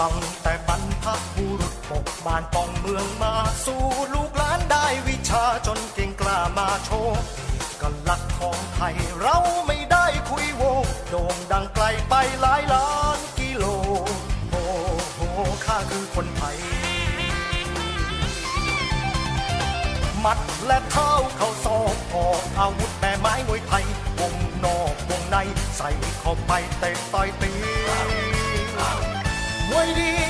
ตั้งแต่บรรพบุรุษปกบ้านป้องเมืองมาสู่ลูกหลานได้วิชาจนเก่งกล้ามาโชว์กันลักของไทยเราไม่ได้คุยโวโด่งดังไกลไปหลายล้านกิโลโอ้โหข้าคือคนไทยมัดและเท้าเขาซอกออกอาวุธแม่ไม้มวยไทยวงนอกวงในใส่เข้าไปเตะต่อยตี มวยดีวิ